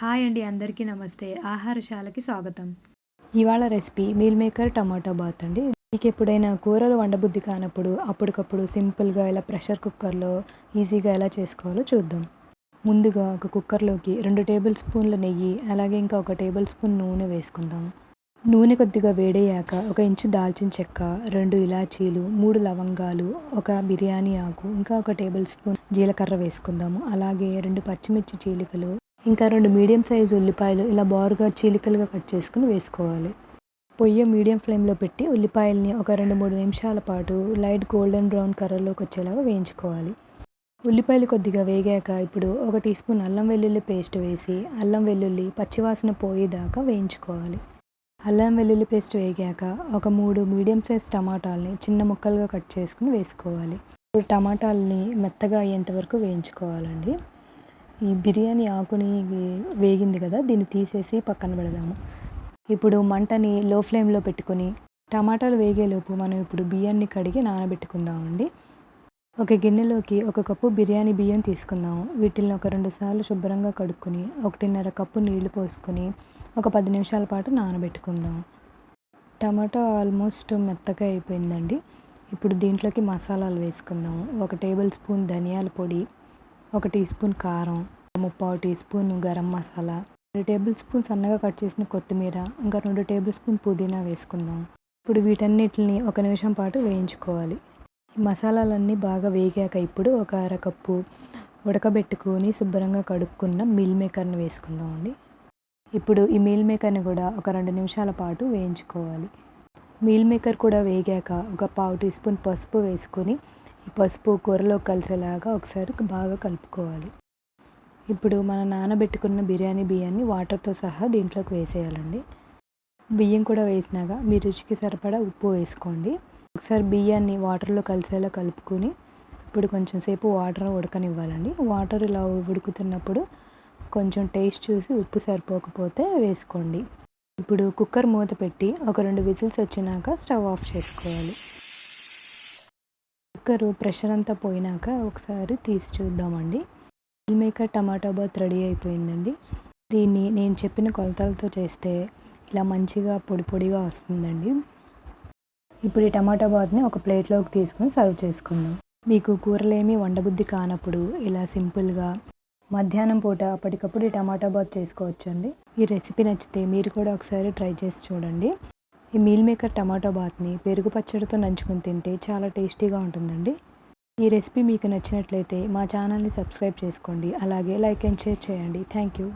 Hi అండి అందరికీ నమస్తే. ఆహారశాలకి స్వాగతం. ఇవాళ recipe meal maker tomato bath అండి. మీకు ఎప్పుడైనా కూరలు వండబుద్ధి కానప్పుడు అప్పటికప్పుడు సింపుల్గా ఇలా ప్రెషర్ కుక్కర్లో ఈజీగా ఎలా చేసుకోవాలో చూద్దాం. ముందుగా ఒక కుక్కర్లోకి రెండు టేబుల్ స్పూన్ల నెయ్యి అలాగే ఇంకా ఒక టేబుల్ స్పూన్ నూనె వేసుకుందాం. నూనె కొద్దిగా వేడయ్యాక ఒక ఇంచు దాల్చిన చెక్క రెండు ఇలాచీలు మూడు లవంగాలు ఒక బిర్యానీ ఆకు ఇంకా ఒక టేబుల్ స్పూన్ జీలకర్ర వేసుకుందాము. అలాగే రెండు పచ్చిమిర్చి చీలికలు ఇంకా రెండు మీడియం సైజు ఉల్లిపాయలు ఇలా బారుగా చీలికలుగా కట్ చేసుకుని వేసుకోవాలి. పొయ్యి మీడియం ఫ్లేమ్లో పెట్టి ఉల్లిపాయల్ని ఒక రెండు మూడు నిమిషాల పాటు లైట్ గోల్డెన్ బ్రౌన్ కలర్లోకి వచ్చేలాగా వేయించుకోవాలి. ఉల్లిపాయలు కొద్దిగా వేగాక ఇప్పుడు ఒక టీ స్పూన్ అల్లం వెల్లుల్లి పేస్ట్ వేసి అల్లం వెల్లుల్లి పచ్చివాసన పోయేదాకా వేయించుకోవాలి. అల్లం వెల్లుల్లి పేస్ట్ వేగాక ఒక మూడు మీడియం సైజ్ టమాటాలని చిన్న ముక్కలుగా కట్ చేసుకుని వేసుకోవాలి. ఇప్పుడు టమాటాలని మెత్తగా అయ్యేంత వరకు వేయించుకోవాలండి. ఈ బిర్యానీ ఆకుని వేగింది కదా దీన్ని తీసేసి పక్కన పెడదాము. ఇప్పుడు మంటని లో ఫ్లేమ్లో పెట్టుకొని టమాటాలు వేగేలోపు మనం ఇప్పుడు బియ్యాన్ని కడిగి నానబెట్టుకుందామండి. ఒక గిన్నెలోకి ఒక కప్పు బిర్యానీ బియ్యం తీసుకుందాము. వీటిని ఒక రెండు సార్లు శుభ్రంగా కడుక్కొని ఒకటిన్నర కప్పు నీళ్ళు పోసుకొని ఒక పది నిమిషాల పాటు నానబెట్టుకుందాం. టమాటో ఆల్మోస్ట్ మెత్తగా అయిపోయిందండి. ఇప్పుడు దీంట్లోకి మసాలాలు వేసుకుందాము. ఒక టేబుల్ స్పూన్ ధనియాల పొడి ఒక టీ స్పూన్ కారం ముప్పావు టీ స్పూన్ గరం మసాలా రెండు టేబుల్ స్పూన్ సన్నగా కట్ చేసిన కొత్తిమీర ఇంకా రెండు టేబుల్ స్పూన్ పుదీనా వేసుకుందాం. ఇప్పుడు వీటన్నిటిని ఒక నిమిషం పాటు వేయించుకోవాలి. ఈ మసాలాలన్నీ బాగా వేగాక ఇప్పుడు ఒక అరకప్పు ఉడకబెట్టుకొని శుభ్రంగా కడుక్కున్న మీల్ మేకర్ని వేసుకుందాం అండి ఇప్పుడు ఈ మీల్ మేకర్ని కూడా ఒక రెండు నిమిషాల పాటు వేయించుకోవాలి. మీల్ మేకర్ కూడా వేగాక ఒక పావు టీ స్పూన్ పసుపు వేసుకొని పసుపు కూరలో కలిసేలాగా ఒకసారి బాగా కలుపుకోవాలి. ఇప్పుడు మన నానబెట్టుకున్న బిర్యానీ బియ్యాన్ని వాటర్తో సహా దీంట్లోకి వేసేయాలండి. బియ్యం కూడా వేసినాక మీ రుచికి సరిపడా ఉప్పు వేసుకోండి. ఒకసారి బియ్యాన్ని వాటర్లో కలిసేలా కలుపుకొని ఇప్పుడు కొంచెం సేపు వాటర్ ఉడకనివ్వాలండి. వాటర్ ఇలా ఉడుకుతున్నప్పుడు కొంచెం టేస్ట్ చూసి ఉప్పు సరిపోకపోతే వేసుకోండి. ఇప్పుడు కుక్కర్ మూత పెట్టి ఒక రెండు విజిల్స్ వచ్చినాక స్టవ్ ఆఫ్ చేసుకోవాలి. కుక్కర్ ప్రెషర్ అంతా పోయినాక ఒకసారి తీసి చూద్దామండి. Meal maker tomato bath ready అయిపోయిందండి. దీన్ని నేను చెప్పిన కొలతలతో చేస్తే ఇలా మంచిగా పొడి పొడిగా వస్తుందండి. ఇప్పుడు ఈ టమాటా బాత్ని ఒక ప్లేట్లోకి తీసుకొని సర్వ్ చేసుకుందాం. మీకు కూరలేమీ వండబుద్ధి కానప్పుడు ఇలా సింపుల్గా మధ్యాహ్నం పూట అప్పటికప్పుడు ఈ టమాటా బాత్ చేసుకోవచ్చండి. ఈ రెసిపీ నచ్చితే మీరు కూడా ఒకసారి ట్రై చేసి చూడండి. ఈ మీల్ మేకర్ టమాటో బాత్ని పెరుగు పచ్చడితో నంచుకుని తింటే చాలా టేస్టీగా ఉంటుందండి. ఈ రెసిపీ మీకు నచ్చినట్లయితే మా ఛానల్ని సబ్స్క్రైబ్ చేసుకోండి. అలాగే లైక్ అండ్ షేర్ చేయండి. Thank you